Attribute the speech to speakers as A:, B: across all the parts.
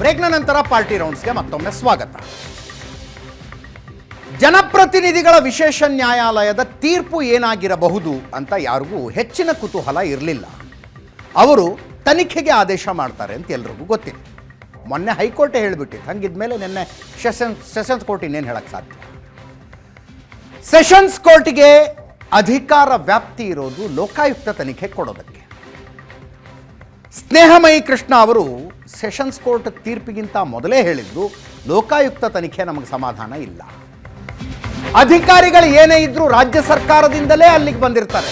A: ಬ್ರೇಕ್ನ ನಂತರ ಪಾರ್ಟಿ ರೌಂಡ್ಸ್ಗೆ ಮತ್ತೊಮ್ಮೆ ಸ್ವಾಗತ. ಜನಪ್ರತಿನಿಧಿಗಳ ವಿಶೇಷ ನ್ಯಾಯಾಲಯದ ತೀರ್ಪು ಏನಾಗಿರಬಹುದು ಅಂತ ಯಾರಿಗೂ ಹೆಚ್ಚಿನ ಕುತೂಹಲ ಇರಲಿಲ್ಲ. ಅವರು ತನಿಖೆಗೆ ಆದೇಶ ಮಾಡ್ತಾರೆ ಅಂತ ಎಲ್ರಿಗೂ ಗೊತ್ತಿತ್ತು. ಮೊನ್ನೆ ಹೈಕೋರ್ಟೇ ಹೇಳಿಬಿಟ್ಟಿತ್ತು. ಹಂಗಿದ್ಮೇಲೆ ನಿನ್ನೆ ಸೆಷನ್ಸ್ ಸೆಷನ್ಸ್ ಕೋರ್ಟ್ ಇನ್ನೇನು ಹೇಳಕ್ಕೆ ಸಾಧ್ಯ? ಸೆಷನ್ಸ್ ಕೋರ್ಟ್ಗೆ ಅಧಿಕಾರ ವ್ಯಾಪ್ತಿ ಇರೋದು ಲೋಕಾಯುಕ್ತ ತನಿಖೆ ಕೊಡೋದಕ್ಕೆ. ಸ್ನೇಹಮಯಿ ಕೃಷ್ಣ ಅವರು ಸೆಷನ್ಸ್ ಕೋರ್ಟ್ ತೀರ್ಪಿಗಿಂತ ಮೊದಲೇ ಹೇಳಿದ್ರು, ಲೋಕಾಯುಕ್ತ ತನಿಖೆ ನಮಗೆ ಸಮಾಧಾನ ಇಲ್ಲ. ಅಧಿಕಾರಿಗಳು ಏನೇ ಇದ್ರೂ ರಾಜ್ಯ ಸರ್ಕಾರದಿಂದಲೇ ಅಲ್ಲಿಗೆ ಬಂದಿರ್ತಾರೆ.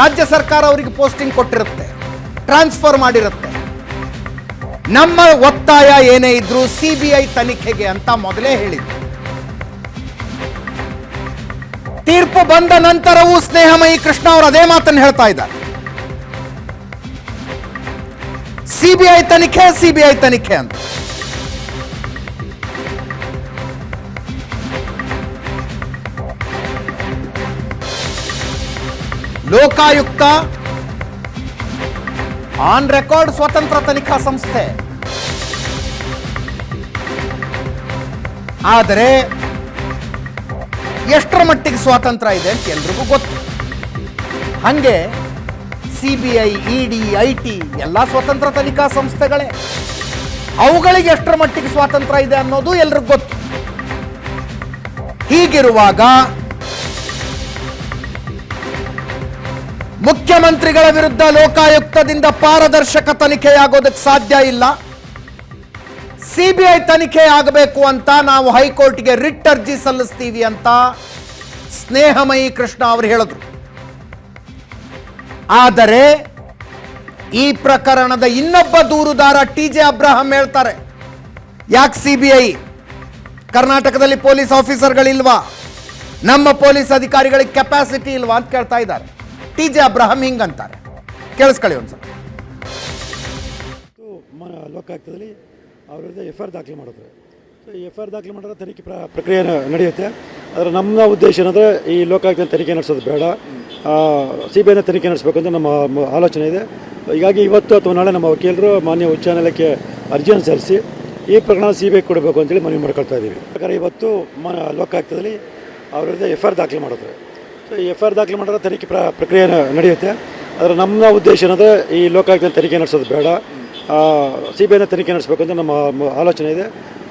A: ರಾಜ್ಯ ಸರ್ಕಾರ ಅವರಿಗೆ ಪೋಸ್ಟಿಂಗ್ ಕೊಟ್ಟಿರುತ್ತೆ, ಟ್ರಾನ್ಸ್ಫರ್ ಮಾಡಿರುತ್ತೆ. ನಮ್ಮ ಒತ್ತಾಯ ಏನೇ ಇದ್ರೂ ಸಿ ತನಿಖೆಗೆ ಅಂತ ಮೊದಲೇ ಹೇಳಿದ್ರು. ತೀರ್ಪು ಬಂದ ನಂತರವೂ ಸ್ನೇಹಮಯಿ ಕೃಷ್ಣ ಅವರು ಅದೇ ಮಾತನ್ನು ಹೇಳ್ತಾ ಇದ್ದಾರೆ. ಸಿಬಿಐ ತನಿಖೆ ಸಿಬಿಐ ತನಿಖೆ ಅಂತ. ಲೋಕಾಯುಕ್ತ ಆನ್ ರೆಕಾರ್ಡ್ ಸ್ವತಂತ್ರ ತನಿಖಾ ಸಂಸ್ಥೆ. ಆದರೆ ಎಷ್ಟರ ಮಟ್ಟಿಗೆ ಸ್ವಾತಂತ್ರ್ಯ ಇದೆ ಅಂತ ಎಲ್ರಿಗೂ ಗೊತ್ತು. ಹಂಗೆ ಸಿ ಇಡಿ, ಐಟಿ ಎಲ್ಲ ಸ್ವತಂತ್ರ ತನಿಖಾ ಸಂಸ್ಥೆಗಳೇ. ಅವುಗಳಿಗೆ ಎಷ್ಟರ ಮಟ್ಟಿಗೆ ಸ್ವಾತಂತ್ರ್ಯ ಇದೆ ಅನ್ನೋದು ಎಲ್ರಿಗೂ ಗೊತ್ತು. ಹೀಗಿರುವಾಗ ಮುಖ್ಯಮಂತ್ರಿಗಳ ವಿರುದ್ಧ ಲೋಕಾಯುಕ್ತದಿಂದ ಪಾರದರ್ಶಕ ತನಿಖೆಯಾಗೋದಕ್ಕೆ ಸಾಧ್ಯ ಇಲ್ಲ. ಸಿಬಿಐ ತನಿಖೆ ಆಗಬೇಕು ಅಂತ ನಾವು ಹೈಕೋರ್ಟ್ಗೆ ರಿಟ್ ಅರ್ಜಿ ಸಲ್ಲಿಸ್ತೀವಿ ಅಂತ ಸ್ನೇಹಮಯಿ ಕೃಷ್ಣ ಅವರು ಹೇಳಿದ್ರು. ಆದರೆ ಈ ಪ್ರಕರಣದ ಇನ್ನೊಬ್ಬ ದೂರುದಾರ ಟಿ ಜೆ ಅಬ್ರಹಂ ಹೇಳ್ತಾರೆ. ಯಾಕೆ ಸಿ ಬಿ ಐ? ಕರ್ನಾಟಕದಲ್ಲಿ ಪೊಲೀಸ್ ಆಫೀಸರ್ಗಳಿಲ್ವಾ? ನಮ್ಮ ಪೊಲೀಸ್ ಅಧಿಕಾರಿಗಳಿಗೆ ಕೆಪಾಸಿಟಿ ಇಲ್ವಾ ಅಂತ ಕೇಳ್ತಾ ಇದ್ದಾರೆ. ಟಿ ಜೆ ಅಬ್ರಹಂ ಹಿಂಗಂತಾರೆ. ಕೇಳಿಸ್ಕೊಳ್ಳಿ ಒಂದ್ಸಲ.
B: ಲೋಕಾಯುಕ್ತದಲ್ಲಿ ಅವ್ರ ವಿರುದ್ಧ ಎಫ್ ಐ ಆರ್ ದಾಖಲೆ ಮಾಡಿದ್ರು. ಸೊ ಎಫ್ ಐ ಆರ್ ದಾಖಲೆ ಮಾಡಿದ್ರೆ ತನಿಖೆ ಪ್ರ ಪ್ರಕ್ರಿಯೆ ನಡೆಯುತ್ತೆ. ಆದರೆ ನಮ್ಮ ಉದ್ದೇಶ ಏನಂದರೆ ಈ ಲೋಕಾಯುಕ್ತ ತನಿಖೆ ನಡೆಸೋದು ಬೇಡ. ಸಿ ಬಿ ಐನ ತನಿಖೆ ನಡೆಸಬೇಕು ಅಂತ ನಮ್ಮ ಆಲೋಚನೆ ಇದೆ. ಹೀಗಾಗಿ ಇವತ್ತು ಅಥವಾ ನಾಳೆ ನಮ್ಮ ವಕೀಲರು ಮಾನ್ಯ ಉಚ್ಚ ನ್ಯಾಯಾಲಯಕ್ಕೆ ಅರ್ಜಿಯನ್ನು ಸಲ್ಲಿಸಿ ಈ ಪ್ರಕರಣ ಸಿ ಬಿ ಐ ಕೊಡಬೇಕು ಅಂತೇಳಿ ಮನವಿ ಮಾಡ್ಕೊಳ್ತಾ ಇದ್ದೀವಿ. ಯಾಕಂದರೆ ಇವತ್ತು ಮ ಲೋಕಾಯುಕ್ತದಲ್ಲಿ ಅವ್ರ ವಿರುದ್ಧ ಎಫ್ ಆರ್ ದಾಖಲೆ ಮಾಡಿದ್ರು. ಸೊ ಈ ಎಫ್ ಆರ್ ದಾಖಲೆ ಮಾಡಿದ್ರೆ ತನಿಖೆ ಪ್ರ ಪ್ರಕ್ರಿಯೆ ನಡೆಯುತ್ತೆ. ಆದರೆ ನಮ್ಮ ಉದ್ದೇಶ ಏನಂದರೆ ಈ ಲೋಕಾಯುಕ್ತ ತನಿಖೆ ನಡೆಸೋದು ಬೇಡ. ಸಿ ಬಿ ಐನ ತನಿಖೆ ನಡೆಸಬೇಕು ಅಂತ ನಮ್ಮ ಆಲೋಚನೆ ಇದೆ.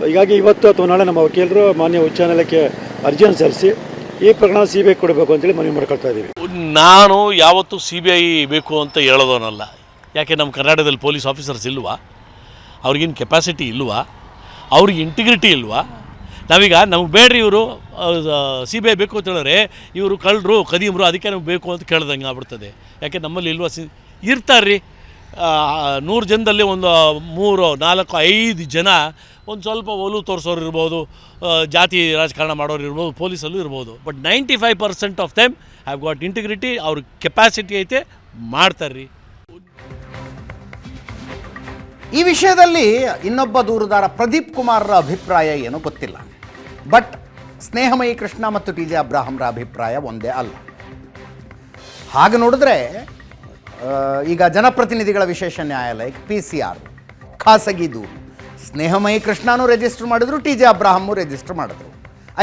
B: ಹೀಗಾಗಿ ಇವತ್ತು ಅಥವಾ ನಾಳೆ ನಮ್ಮ ವಕೀಲರು ಮಾನ್ಯ ಉಚ್ಚ ನ್ಯಾಯಾಲಯಕ್ಕೆ ಅರ್ಜಿಯನ್ನು ಸಲ್ಲಿಸಿ ಈ ಪ್ರಕರಣ ಸಿ ಬಿ ಐ ಕೊಡಬೇಕು ಅಂತೇಳಿ ಮನವಿ ಮಾಡ್ಕೊಳ್ತಾ ಇದ್ದೀವಿ
C: ನಾನು ಯಾವತ್ತು ಸಿ ಬಿ ಐ ಬೇಕು ಅಂತ ಹೇಳೋದವನಲ್ಲ ಯಾಕೆ ನಮ್ಮ ಕರ್ನಾಟಕದಲ್ಲಿ ಪೊಲೀಸ್ ಆಫೀಸರ್ಸ್ ಇಲ್ವಾ? ಅವ್ರಿಗೇನು ಕೆಪಾಸಿಟಿ ಇಲ್ವಾ? ಅವ್ರಿಗೆ ಇಂಟಿಗ್ರಿಟಿ ಇಲ್ವಾ? ನಾವೀಗ ನಮ್ಗೆ ಬೇಡ್ರಿ ಇವರು ಸಿ ಬಿ ಐ ಬೇಕು ಅಂತ ಹೇಳಿದ್ರೆ ಇವರು ಕಳ್ಳರು ಕದೀಮ್ರು ಅದಕ್ಕೆ ನಮ್ಗೆ ಬೇಕು ಅಂತ ಕೇಳ್ದಂಗೆ ಆಗ್ಬಿಡ್ತದೆ. ಯಾಕೆ ನಮ್ಮಲ್ಲಿ ಇಲ್ವಾ ಸಿ, ಇರ್ತಾರ್ರಿ. ನೂರು ಜನದಲ್ಲಿ ಒಂದು ಮೂರು, ನಾಲ್ಕು, ಐದು ಜನ ಒಂದು ಸ್ವಲ್ಪ ಒಲು ತೋರಿಸೋರು ಇರ್ಬೋದು ಜಾತಿ ರಾಜಕಾರಣ ಮಾಡೋರು ಇರ್ಬೋದು, ಪೊಲೀಸಲ್ಲೂ ಇರ್ಬೋದು. But ninety five percent of them have got integrity ಅವ್ರ ಕೆಪಾಸಿಟಿ ಐತೆ, ಮಾಡ್ತಾರ್ರಿ.
A: ಈ ವಿಷಯದಲ್ಲಿ ಇನ್ನೊಬ್ಬ ದೂರುದಾರ ಪ್ರದೀಪ್ ಕುಮಾರ್ರ ಅಭಿಪ್ರಾಯ ಏನೂ ಗೊತ್ತಿಲ್ಲ. ಬಟ್ ಸ್ನೇಹಮಯಿ ಕೃಷ್ಣ ಮತ್ತು ಟಿ ಜೆ ಅಬ್ರಾಹಂರ ಅಭಿಪ್ರಾಯ ಒಂದೇ ಅಲ್ಲ. ಹಾಗೆ ನೋಡಿದ್ರೆ ಈಗ ಜನಪ್ರತಿನಿಧಿಗಳ ವಿಶೇಷ ನ್ಯಾಯಾಲಯಕ್ಕೆ ಪಿ ಸಿ ಆರ್ ಖಾಸಗಿ ದೂರು. ಸ್ನೇಹಮಯಿ ಕೃಷ್ಣನೂ ರಿಜಿಸ್ಟರ್ ಮಾಡಿದ್ರು, ಟಿ ಜೆ ಅಬ್ರಾಹಮ್ಮು ರಿಜಿಸ್ಟರ್ ಮಾಡಿದ್ರು.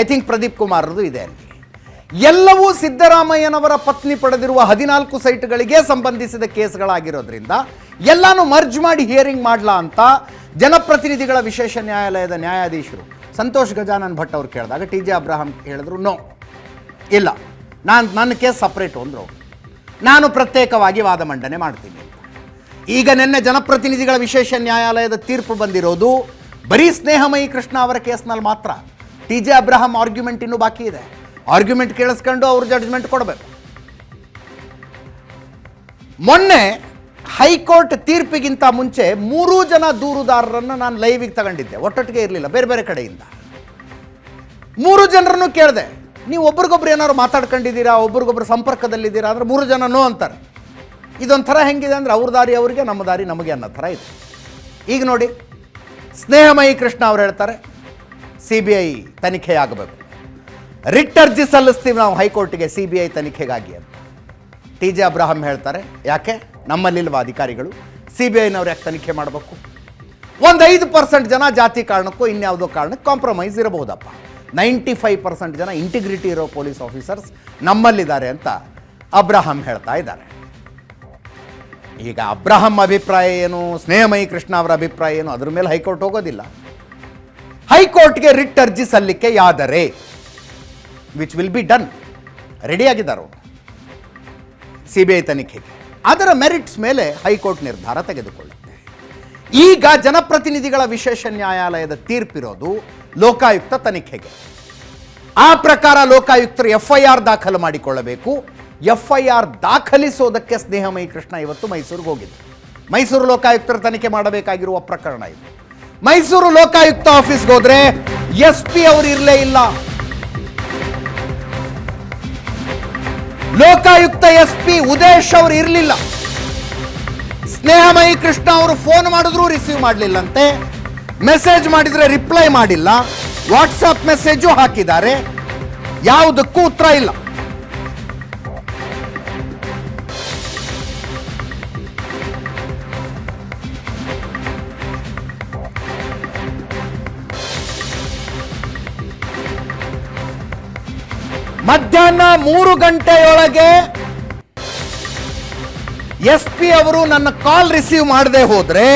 A: ಐ ಥಿಂಕ್ ಪ್ರದೀಪ್ ಕುಮಾರ್ದು ಇದೆ ಅಲ್ಲಿ. ಎಲ್ಲವೂ ಸಿದ್ದರಾಮಯ್ಯನವರ ಪತ್ನಿ ಪಡೆದಿರುವ ಹದಿನಾಲ್ಕು ಸೈಟ್ಗಳಿಗೆ ಸಂಬಂಧಿಸಿದ ಕೇಸ್ಗಳಾಗಿರೋದ್ರಿಂದ ಎಲ್ಲಾನು ಮರ್ಜ್ ಮಾಡಿ ಹಿಯರಿಂಗ್ ಮಾಡಲಾ ಅಂತ ಜನಪ್ರತಿನಿಧಿಗಳ ವಿಶೇಷ ನ್ಯಾಯಾಲಯದ ನ್ಯಾಯಾಧೀಶರು ಸಂತೋಷ್ ಗಜಾನನ್ ಭಟ್ ಅವ್ರು ಕೇಳಿದಾಗ, ಟಿ ಜೆ ಅಬ್ರಾಹಂ ಹೇಳಿದ್ರು ನೋ ಇಲ್ಲ. ನಾನು, ನನ್ನ ಕೇಸ್ ಸಪ್ರೇಟು ಅಂದರು. ನಾನು ಪ್ರತ್ಯೇಕವಾಗಿ ವಾದ ಮಂಡನೆ ಮಾಡ್ತೀನಿ. ಈಗ ನಿನ್ನೆ ಜನಪ್ರತಿನಿಧಿಗಳ ವಿಶೇಷ ನ್ಯಾಯಾಲಯದ ತೀರ್ಪು ಬಂದಿರೋದು, ಬರೀ ಸ್ನೇಹಮಯಿ ಕೃಷ್ಣ ಅವರ ಕೇಸ್ನಲ್ಲಿ ಮಾತ್ರ. ಟಿ ಜೆ ಅಬ್ರಹಾಂ ಆರ್ಗ್ಯುಮೆಂಟ್ ಇನ್ನೂ ಬಾಕಿ ಇದೆ. ಆರ್ಗ್ಯುಮೆಂಟ್ ಕೇಳಿಸ್ಕೊಂಡು ಅವ್ರು ಜಡ್ಜ್ಮೆಂಟ್ ಕೊಡಬೇಕು. ಮೊನ್ನೆ ಹೈಕೋರ್ಟ್ ತೀರ್ಪಿಗಿಂತ ಮುಂಚೆ ಮೂರೂ ಜನ ದೂರುದಾರರನ್ನು ನಾನು ಲೈವಿಗೆ ತಗೊಂಡಿದ್ದೆ. ಒಟ್ಟೊಟ್ಟಿಗೆ ಇರಲಿಲ್ಲ, ಬೇರೆ ಬೇರೆ ಕಡೆಯಿಂದ. ಮೂರು ಜನರನ್ನು ಕೇಳಿದೆ, ನೀವು ಒಬ್ರಿಗೊಬ್ರು ಏನಾದ್ರು ಮಾತಾಡ್ಕೊಂಡಿದ್ದೀರಾ? ಒಬ್ರಿಗೊಬ್ರು ಸಂಪರ್ಕದಲ್ಲಿದ್ದೀರಾ? ಅಂದ್ರೆ ಮೂರು ಜನ ನೋ ಅಂತಾರೆ. ಇದೊಂಥರ ಹೆಂಗಿದೆ ಅಂದರೆ ಅವ್ರ ದಾರಿ ಅವರಿಗೆ, ನಮ್ಮ ದಾರಿ ನಮಗೆ ಅನ್ನೋ ಥರ ಇದೆ. ಈಗ ನೋಡಿ, ಸ್ನೇಹಮಯಿ ಕೃಷ್ಣ ಅವ್ರು ಹೇಳ್ತಾರೆ ಸಿ ಬಿ ಐ ತನಿಖೆ ಆಗಬೇಕು ರಿಟ್ ಅರ್ಜಿ ಸಲ್ಲಿಸ್ತೀವಿ ನಾವು ಹೈಕೋರ್ಟ್ಗೆ ಸಿ ಬಿ ಐ ತನಿಖೆಗಾಗಿ ಅಂತ. ಟಿ ಜೆ ಅಬ್ರಾಹಂ ಹೇಳ್ತಾರೆ, ಯಾಕೆ? ನಮ್ಮಲ್ಲಿಲ್ವ ಅಧಿಕಾರಿಗಳು? ಸಿ ಬಿ ಐನವ್ರು ಯಾಕೆ ತನಿಖೆ ಮಾಡಬೇಕು? ಒಂದು ಐದು ಪರ್ಸೆಂಟ್ ಜನ ಜಾತಿ ಕಾರಣಕ್ಕೂ ಇನ್ಯಾವುದೋ ಕಾರಣಕ್ಕೆ ಕಾಂಪ್ರಮೈಸ್ ಇರಬಹುದಪ್ಪ. ನೈಂಟಿ ಫೈವ್ ಪರ್ಸೆಂಟ್ ಜನ ಇಂಟಿಗ್ರಿಟಿ ಇರೋ ಪೊಲೀಸ್ ಆಫೀಸರ್ಸ್ ನಮ್ಮಲ್ಲಿದ್ದಾರೆ ಅಂತ ಅಬ್ರಾಹಂ ಹೇಳ್ತಾ ಇದ್ದಾರೆ. ಈಗ ಅಬ್ರಹಂ ಅಭಿಪ್ರಾಯ ಏನು, ಸ್ನೇಹಮಯಿ ಕೃಷ್ಣ ಅವರ ಅಭಿಪ್ರಾಯ ಏನು, ಅದ್ರ ಮೇಲೆ ಹೈಕೋರ್ಟ್ ಹೋಗೋದಿಲ್ಲ. ಹೈಕೋರ್ಟ್ಗೆ ರಿಟ್ ಅರ್ಜಿ ಸಲ್ಲಿಕೆ ಯಾದರೆ ವಿಚ್ ವಿಲ್ ಬಿ ಡನ್ ರೆಡಿಯಾಗಿದ್ದಾರೆ ಅವರು ಸಿ ಬಿ ಐ ತನಿಖೆಗೆ ಅದರ ಮೆರಿಟ್ಸ್ ಮೇಲೆ ಹೈಕೋರ್ಟ್ ನಿರ್ಧಾರ ತೆಗೆದುಕೊಳ್ಳುತ್ತೆ. ಈಗ ಜನಪ್ರತಿನಿಧಿಗಳ ವಿಶೇಷ ನ್ಯಾಯಾಲಯದ ತೀರ್ಪಿರೋದು ಲೋಕಾಯುಕ್ತ ತನಿಖೆಗೆ. ಆ ಪ್ರಕಾರ ಲೋಕಾಯುಕ್ತರು ಎಫ್ ಐ ಆರ್ ದಾಖಲು ಮಾಡಿಕೊಳ್ಳಬೇಕು. ಎಫ್ ಐ ಆರ್ ದಾಖಲಿಸೋದಕ್ಕೆ ಸ್ನೇಹಮಯಿ ಕೃಷ್ಣ ಇವತ್ತು ಮೈಸೂರಿಗೆ ಹೋಗಿದ್ರು. ಮೈಸೂರು ಲೋಕಾಯುಕ್ತರ ತನಿಖೆ ಮಾಡಬೇಕಾಗಿರುವ ಪ್ರಕರಣ ಇದು. ಮೈಸೂರು ಲೋಕಾಯುಕ್ತ ಆಫೀಸ್ಗೆ ಹೋದ್ರೆ ಎಸ್ ಪಿ ಅವರು ಇರಲೇ ಇಲ್ಲ. ಲೋಕಾಯುಕ್ತ ಎಸ್ ಪಿ ಉದೇಶ್ ಅವರು ಇರಲಿಲ್ಲ. ಸ್ನೇಹಮಯಿ ಕೃಷ್ಣ ಅವರು ಫೋನ್ ಮಾಡಿದ್ರು ರಿಸೀವ್ ಮಾಡಲಿಲ್ಲಂತೆ. ಮೆಸೇಜ್ ಮಾಡಿದ್ರೆ ರಿಪ್ಲೈ ಮಾಡಿಲ್ಲ. ವಾಟ್ಸಪ್ ಮೆಸೇಜು ಹಾಕಿದ್ದಾರೆ. ಯಾವುದಕ್ಕೂ ಉತ್ತರ ಇಲ್ಲ. ಮಧ್ಯಾಹ್ನ ಮೂರು ಗಂಟೆಯೊಳಗೆ ಎಸ್ ಪಿ ಅವರು ನನ್ನ ಕಾಲ್ ರಿಸೀವ್ ಮಾಡದೆ ಹೋದ್ರೆ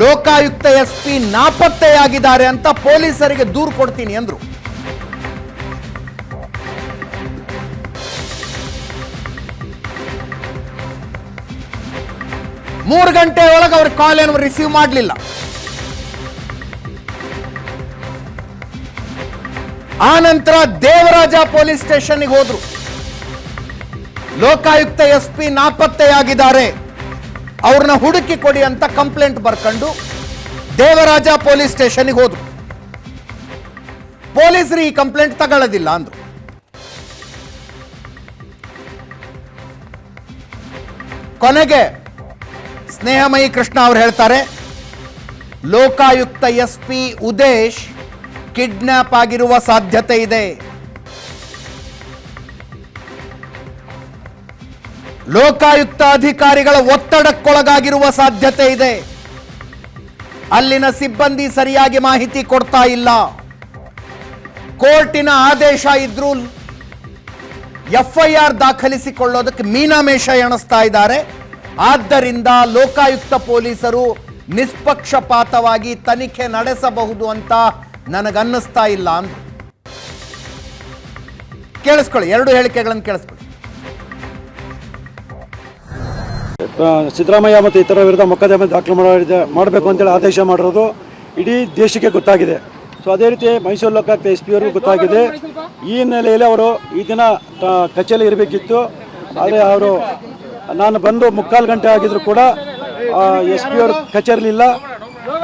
A: ಲೋಕಾಯುಕ್ತ ಎಸ್ ಪಿ ನಾಪತ್ತೆಯಾಗಿದ್ದಾರೆ ಅಂತ ಪೊಲೀಸರಿಗೆ ದೂರು ಕೊಡ್ತೀನಿ ಅಂದ್ರು. ಮೂರು ಗಂಟೆ ಒಳಗೆ ಅವ್ರ ಕಾಲ್ ಏನು ರಿಸೀವ್ ಮಾಡಲಿಲ್ಲ. ಆ ನಂತರ ದೇವರಾಜ ಪೊಲೀಸ್ ಸ್ಟೇಷನ್ಗೆ ಹೋದ್ರು. ಲೋಕಾಯುಕ್ತ ಎಸ್ ಪಿ ನಾಪತ್ತೆಯಾಗಿದ್ದಾರೆ. ಅವ್ರನ್ನ ಹುಡುಕಿ ಕೊಡಿ ಅಂತ ಕಂಪ್ಲೇಂಟ್ ಬರ್ಕೊಂಡು ದೇವರಾಜ ಪೊಲೀಸ್ ಸ್ಟೇಷನ್ಗೆ ಹೋದ್ರು. ಪೊಲೀಸರು ಈ ಕಂಪ್ಲೇಂಟ್ ತಗೊಳ್ಳೋದಿಲ್ಲ ಅಂದ್ರು. ಕೊನೆಗೆ ಸ್ನೇಹಮಯಿ ಕೃಷ್ಣ ಅವ್ರು ಹೇಳ್ತಾರೆ, Lokayukta S P Udesh kidnap ಆಗಿರುವ ಸಾಧ್ಯತೆ ಇದೆ. ಲೋಕಾಯುಕ್ತ ಅಧಿಕಾರಿಗಳ ಒತ್ತಡಕ್ಕೊಳಗಾಗಿರುವ ಸಾಧ್ಯತೆ ಇದೆ. ಅಲ್ಲಿನ ಸಿಬ್ಬಂದಿ ಸರಿಯಾಗಿ ಮಾಹಿತಿ ಕೊಡ್ತಾ ಇಲ್ಲ. ಕೋರ್ಟಿನ ಆದೇಶ ಇದ್ರೂ ಎಫ್ಐಆರ್ ದಾಖಲಿಸಿಕೊಳ್ಳೋದಕ್ಕೆ ಮೀನಾಮೇಷ ಎಣಿಸ್ತಾ ಇದ್ದಾರೆ. ಆದ್ದರಿಂದ ಲೋಕಾಯುಕ್ತ ಪೊಲೀಸರು ನಿಷ್ಪಕ್ಷಪಾತವಾಗಿ ತನಿಖೆ ನಡೆಸಬಹುದು ಅಂತ ನನಗನ್ನಿಸ್ತಾ ಇಲ್ಲ ಅಂದ್ರು. ಕೇಳಿಸ್ಕೊಳ್ಳಿ, ಎರಡು ಹೇಳಿಕೆಗಳನ್ನು ಕೇಳಿಸ್ಕೊಳ್ಳಿ.
B: ಸಿದ್ದರಾಮಯ್ಯ ಮತ್ತು ಇತರ ವಿರುದ್ಧ ಮೊಕದ್ದಮೆ ದಾಖಲು ಮಾಡಿದೆ, ಮಾಡಬೇಕು ಅಂತೇಳಿ ಆದೇಶ ಮಾಡಿರೋದು ಇಡೀ ದೇಶಕ್ಕೆ ಗೊತ್ತಾಗಿದೆ. ಸೊ ಅದೇ ರೀತಿ ಮೈಸೂರು ಲೋಕಾಯುಕ್ತ ಎಸ್ ಪಿ ಅವ್ರಿಗೂ ಗೊತ್ತಾಗಿದೆ. ಈ ಹಿನ್ನೆಲೆಯಲ್ಲಿ ಅವರು ಈ ದಿನ ಕಚೇರಿ ಇರಬೇಕಿತ್ತು. ಆದರೆ ಅವರು, ನಾನು ಬಂದು ಮುಕ್ಕಾಲು ಗಂಟೆ ಆಗಿದ್ರು ಕೂಡ ಎಸ್ ಪಿ ಅವರು ಕಚೇರಿಲಿಲ್ಲ.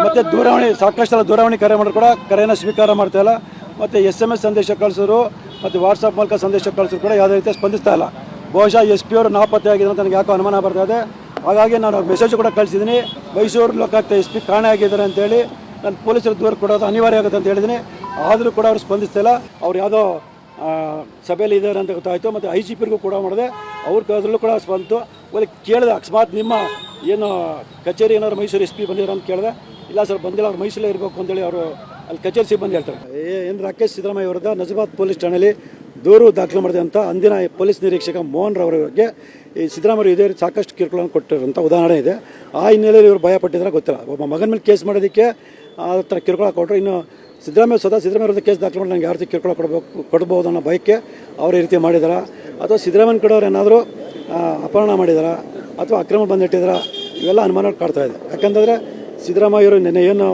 B: ಮತ್ತು ದೂರವಾಣಿ, ಸಾಕಷ್ಟು ದೂರವಾಣಿ ಕರೆ ಮಾಡಿ ಕೂಡ ಕರೆಯನ್ನು ಸ್ವೀಕಾರ ಮಾಡ್ತಾ ಇಲ್ಲ. ಮತ್ತು ಎಸ್ ಎಂ ಎಸ್ ಸಂದೇಶ ಕಳಿಸೋರು, ಮತ್ತು ವಾಟ್ಸಪ್ ಮೂಲಕ ಸಂದೇಶ ಕಳಿಸೋರು ಕೂಡ ಯಾವುದೇ ರೀತಿ ಸ್ಪಂದಿಸ್ತಾ ಇಲ್ಲ. ಬಹುಶಃ ಎಸ್ ಪಿ ಅವರು ನಾಪತ್ತೆ ಆಗಿದೆ ಅಂತ ನನಗೆ ಯಾಕೋ ಅನುಮಾನ ಬರ್ತಾ ಇದೆ. ಹಾಗಾಗಿ ನಾನು ಮೆಸೇಜ್ ಕೂಡ ಕಳಿಸಿದ್ದೀನಿ. ಮೈಸೂರು ಲೋಕಾಯುಕ್ತ ಎಸ್ ಪಿ ಕಾಣೆ ಆಗಿದ್ದಾರೆ ಅಂತೇಳಿ ನಾನು ಪೊಲೀಸರು ದೂರು ಕೊಡೋದು ಅನಿವಾರ್ಯ ಆಗುತ್ತೆ ಅಂತ ಹೇಳಿದ್ದೀನಿ. ಆದರೂ ಕೂಡ ಅವರು ಸ್ಪಂದಿಸ್ತಿಲ್ಲ ಅವ್ರು ಯಾವುದೋ ಸಭೆಯಲ್ಲಿ ಇದ್ದಾರೆ ಅಂತ ಗೊತ್ತಾಯಿತು. ಮತ್ತು ಐ ಜಿ ಪಿರಿಗೂ ಕೂಡ ಮಾಡಿದೆ. ಅವ್ರ ಕದ್ರಲ್ಲೂ ಕೂಡ ಸ್ಪಂದಿತು ಒಳ್ಳೆ ಕೇಳಿದೆ. ಅಕಸ್ಮಾತ್ ನಿಮ್ಮ, ಏನು ಕಚೇರಿ ಏನಾದ್ರು ಮೈಸೂರು ಎಸ್ ಪಿ ಬಂದಿದ್ದಾರೆ ಅಂತ ಕೇಳಿದೆ. ಇಲ್ಲ ಸರ್ ಬಂದಿಲ್ಲ, ಅವ್ರು ಮೈಸೂರಲ್ಲೇ ಇರಬೇಕು ಅಂತೇಳಿ ಅವರು ಅಲ್ಲಿ ಕಚೇರಿ ಸಿಬ್ಬಂದಿ ಹೇಳ್ತಾರೆ. ಏನು ರಾಕೇಶ್ ಸಿದ್ದರಾಮಯ್ಯ ವಿರುದ್ಧ ನಜಬಾದ್ ಪೊಲೀಸ್ ಠಾಣೆಯಲ್ಲಿ ದೂರು ದಾಖಲು ಮಾಡಿದೆ ಅಂತ ಅಂದಿನ ಪೊಲೀಸ್ ನಿರೀಕ್ಷಕ ಮೋಹನ್ ರವರ ಬಗ್ಗೆ ಈ ಸಿದ್ದರಾಮಯ್ಯ ಇದೇ ಸಾಕಷ್ಟು ಕಿರುಕುಳನ್ನು ಕೊಟ್ಟಿರುವಂಥ ಉದಾಹರಣೆ ಇದೆ. ಆ ಹಿನ್ನೆಲೆಯಲ್ಲಿ ಇವರು ಭಯ ಪಟ್ಟಿದ್ರೆ ಗೊತ್ತಿಲ್ಲ. ಒಬ್ಬ ಮಗನ ಮೇಲೆ ಕೇಸ್ ಮಾಡೋದಕ್ಕೆ ಆ ಥರ ಕಿರುಕುಳ ಕೊಟ್ಟರು ಇನ್ನು ಸಿದ್ದರಾಮಯ್ಯ ಸದಾ ಸಿದ್ದರಾಮಯ್ಯ ವಿರುದ್ಧ ಕೇಸ್ ದಾಖಲು ಮಾಡಿ ನನಗೆ ಯಾವ ರೀತಿ ಕಿರುಕುಳ ಕೊಡಬೇಕು, ಕೊಡ್ಬೋದು ಅನ್ನೋ ಬಯಕೆ ಅವ್ರು ಈ ರೀತಿ ಮಾಡಿದಾರ. ಅಥವಾ ಸಿದ್ದರಾಮಯ್ಯ ಕಡೆಯವ್ರು ಏನಾದರೂ ಅಪಹರಣ ಮಾಡಿದಾರ ಅಥವಾ ಅಕ್ರಮ ಬಂದಿಟ್ಟಿದಾರ, ಇವೆಲ್ಲ ಅನುಮಾನ ಕಾಡ್ತಾ ಇದೆ. ಯಾಕಂತಂದರೆ ಸಿದ್ದರಾಮಯ್ಯವರು ನಿನ್ನೆ ಏನು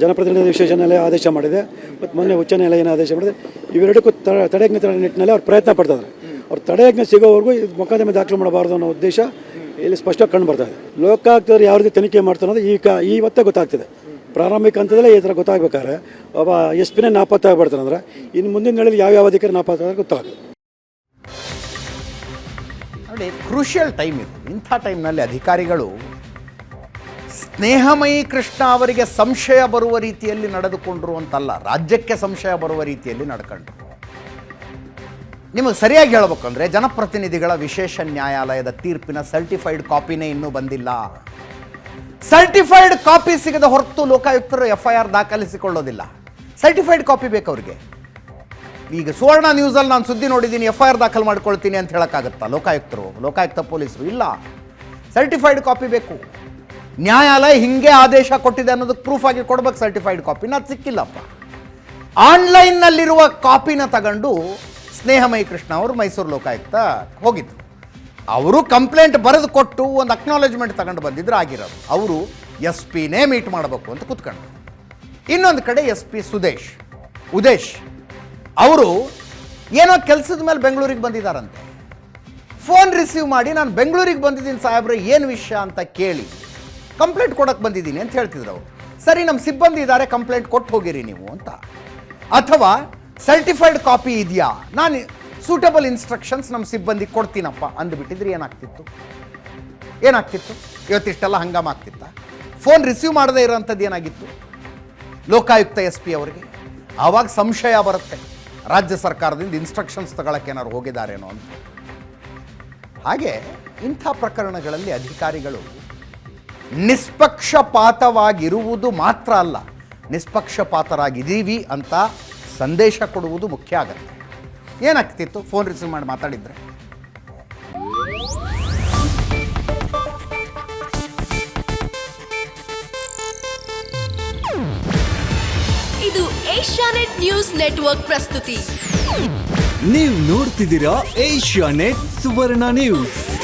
B: ಜನಪ್ರತಿನಿಧಿ ವಿಶೇಷ ನ್ಯಾಯಾಲಯ ಆದೇಶ ಮಾಡಿದೆ. ಮತ್ತು ಮೊನ್ನೆ ಉಚ್ಚ ನ್ಯಾಯಾಲಯ ಏನು ಆದೇಶ ಮಾಡಿದೆ. ಇವೆರಡಕ್ಕೂ ತಡೆಯಜ್ಞೆ ತಡೆ ನಿಟ್ಟಿನಲ್ಲಿ ಅವ್ರು ಪ್ರಯತ್ನ ಪಡ್ತಾರೆ ಅವ್ರು ತಡೆಯಜ್ಞೆ ಸಿಗೋವರೆಗೂ ಇದು ಮೊಕದ್ದಮೆ ದಾಖಲು ಮಾಡಬಾರ್ದು ಅನ್ನೋ ಉದ್ದೇಶ ಇಲ್ಲಿ ಸ್ಪಷ್ಟವಾಗಿ ಕಂಡು ಬರ್ತಾ ಇದೆ. ಲೋಕಾಯುಕ್ತರು ಯಾವ ರೀತಿ ತನಿಖೆ ಮಾಡ್ತಾರೆ ಅನ್ನೋದು ಈಗ ಇವತ್ತೇ ಗೊತ್ತಾಗ್ತಿದೆ. ಪ್ರಾರಂಭಿಕ ಹಂತದಲ್ಲೇ ಈ ಥರ ಗೊತ್ತಾಗಬೇಕಾದ್ರೆ ಒಬ್ಬ ಎಸ್ ಪಿನೇ ನಾಪತ್ತೆ ಆಗ್ಬಿಡ್ತಾರೆ ಅಂದರೆ ಇನ್ನು ಮುಂದಿನ ಯಾವ ಯಾವ್ಯಾವ ಅಧಿಕಾರಿ ನಾಪತ್ತೆ ಗೊತ್ತಾಗುತ್ತೆ.
A: ನೋಡಿ ಕ್ರೂಷಿಯಲ್ ಟೈಮ್ ಇದು. ಇಂಥ ಟೈಮ್ನಲ್ಲಿ ಅಧಿಕಾರಿಗಳು ಸ್ನೇಹಮಯಿ ಕೃಷ್ಣ ಅವರಿಗೆ ಸಂಶಯ ಬರುವ ರೀತಿಯಲ್ಲಿ ನಡೆದುಕೊಂಡ್ರು ಅಂತಲ್ಲ, ರಾಜ್ಯಕ್ಕೆ ಸಂಶಯ ಬರುವ ರೀತಿಯಲ್ಲಿ ನಡ್ಕೊಂಡ್ರು. ನಿಮಗೆ ಸರಿಯಾಗಿ ಹೇಳಬೇಕಂದ್ರೆ ಜನಪ್ರತಿನಿಧಿಗಳ ವಿಶೇಷ ನ್ಯಾಯಾಲಯದ ತೀರ್ಪಿನ ಸರ್ಟಿಫೈಡ್ ಕಾಪಿನೇ ಇನ್ನೂ ಬಂದಿಲ್ಲ. ಸರ್ಟಿಫೈಡ್ ಕಾಪಿ ಸಿಗದ ಹೊರತು ಲೋಕಾಯುಕ್ತರು ಎಫ್ ಐ ಆರ್ ದಾಖಲಿಸಿಕೊಳ್ಳೋದಿಲ್ಲ. ಸರ್ಟಿಫೈಡ್ ಕಾಪಿ ಬೇಕು ಅವ್ರಿಗೆ. ಈಗ ಸುವರ್ಣ ನ್ಯೂಸಲ್ಲಿ ನಾನು ಸುದ್ದಿ ನೋಡಿದ್ದೀನಿ ಎಫ್ ಐ ಆರ್ ದಾಖಲು ಮಾಡ್ಕೊಳ್ತೀನಿ ಅಂತ ಹೇಳೋಕ್ಕಾಗತ್ತಾ ಲೋಕಾಯುಕ್ತರು? ಲೋಕಾಯುಕ್ತ ಪೊಲೀಸರು? ಇಲ್ಲ. ಸರ್ಟಿಫೈಡ್ ಕಾಪಿ ಬೇಕು. ನ್ಯಾಯಾಲಯ ಹಿಂಗೆ ಆದೇಶ ಕೊಟ್ಟಿದೆ ಅನ್ನೋದಕ್ಕೆ ಪ್ರೂಫ್ ಆಗಿ ಕೊಡ್ಬೇಕು ಸರ್ಟಿಫೈಡ್ ಕಾಪಿನ ಅದು ಸಿಕ್ಕಿಲ್ಲಪ್ಪ. ಆನ್ಲೈನ್ನಲ್ಲಿರುವ ಕಾಪಿನ ತಗೊಂಡು ಸ್ನೇಹಮಯ ಕೃಷ್ಣ ಅವರು ಮೈಸೂರು ಲೋಕಾಯುಕ್ತ ಹೋಗಿದ್ರು. ಅವರು ಕಂಪ್ಲೇಂಟ್ ಬರೆದು ಕೊಟ್ಟು ಒಂದು ಅಕ್ನಾಲೇಜ್ಮೆಂಟ್ ತಗೊಂಡು ಬಂದಿದ್ರು, ಆಗಿರೋದು. ಅವರು ಎಸ್ ಪಿನೇ ಮೀಟ್ ಮಾಡಬೇಕು ಅಂತ ಕೂತ್ಕೊಂಡ್ರು. ಇನ್ನೊಂದು ಕಡೆ ಎಸ್ ಪಿ ಸುದೇಶ್, ಉದೇಶ್, ಅವರು ಏನೋ ಕೆಲಸದ ಮೇಲೆ ಬೆಂಗಳೂರಿಗೆ ಬಂದಿದ್ದಾರಂತೆ. ಫೋನ್ ರಿಸೀವ್ ಮಾಡಿ, ನಾನು ಬೆಂಗಳೂರಿಗೆ ಬಂದಿದ್ದೀನಿ ಸಾಹೇಬ್ರೆ, ಏನು ವಿಷಯ? ಅಂತ ಕೇಳಿ. ಕಂಪ್ಲೇಂಟ್ ಕೊಡಕ್ಕೆ ಬಂದಿದ್ದೀನಿ ಅಂತ ಹೇಳ್ತಿದ್ರು ಅವರು. ಸರಿ ನಮ್ಮ ಸಿಬ್ಬಂದಿ ಇದ್ದಾರೆ ಕಂಪ್ಲೇಂಟ್ ಕೊಟ್ಟು ಹೋಗಿರಿ ನೀವು ಅಂತ. ಅಥವಾ ಸರ್ಟಿಫೈಡ್ ಕಾಪಿ ಇದೆಯಾ? ನಾನು ಸೂಟಬಲ್ ಇನ್ಸ್ಟ್ರಕ್ಷನ್ಸ್ ನಮ್ಮ ಸಿಬ್ಬಂದಿ ಕೊಡ್ತೀನಪ್ಪ ಅಂದ್ಬಿಟ್ಟಿದ್ರೆ ಏನಾಗ್ತಿತ್ತು? ಏನಾಗ್ತಿತ್ತು? ಇವತ್ತಿಷ್ಟೆಲ್ಲ ಹಂಗಾಮ ಆಗ್ತಿತ್ತ? ಫೋನ್ ರಿಸೀವ್ ಮಾಡದೇ ಇರೋಂಥದ್ದು ಏನಾಗಿತ್ತು? ಲೋಕಾಯುಕ್ತ ಎಸ್ ಪಿ ಅವರಿಗೆ? ಆವಾಗ ಸಂಶಯ ಬರುತ್ತೆ. ರಾಜ್ಯ ಸರ್ಕಾರದಿಂದ ಇನ್ಸ್ಟ್ರಕ್ಷನ್ಸ್ ತಗೊಳಕ್ಕೆ ಏನಾದ್ರು ಹೋಗಿದ್ದಾರೇನೋ ಅಂತ. ಹಾಗೆ ಇಂಥ ಪ್ರಕರಣಗಳಲ್ಲಿ ಅಧಿಕಾರಿಗಳು ನಿಷ್ಪಕ್ಷಪಾತವಾಗಿರುವುದು ಮಾತ್ರ ಅಲ್ಲ. ನಿಷ್ಪಕ್ಷಪಾತರಾಗಿದ್ದೀವಿ ಅಂತ ಸಂದೇಶ ಕೊಡುವುದು ಮುಖ್ಯ ಆಗತ್ತೆ. ಏನಾಗ್ತಿತ್ತು? ಫೋನ್ ರಿಸೀವ್ ಮಾಡಿ ಮಾತಾಡಿದರೆ.
D: ಇದು ಏಷ್ಯಾನೆಟ್ ನ್ಯೂಸ್ ನೆಟ್ವರ್ಕ್ ಪ್ರಸ್ತುತಿ.
E: ನೀವು ನೋಡ್ತಿದ್ದೀರಾ ಏಷ್ಯಾನೆಟ್ ಸುವರ್ಣ ನ್ಯೂಸ್.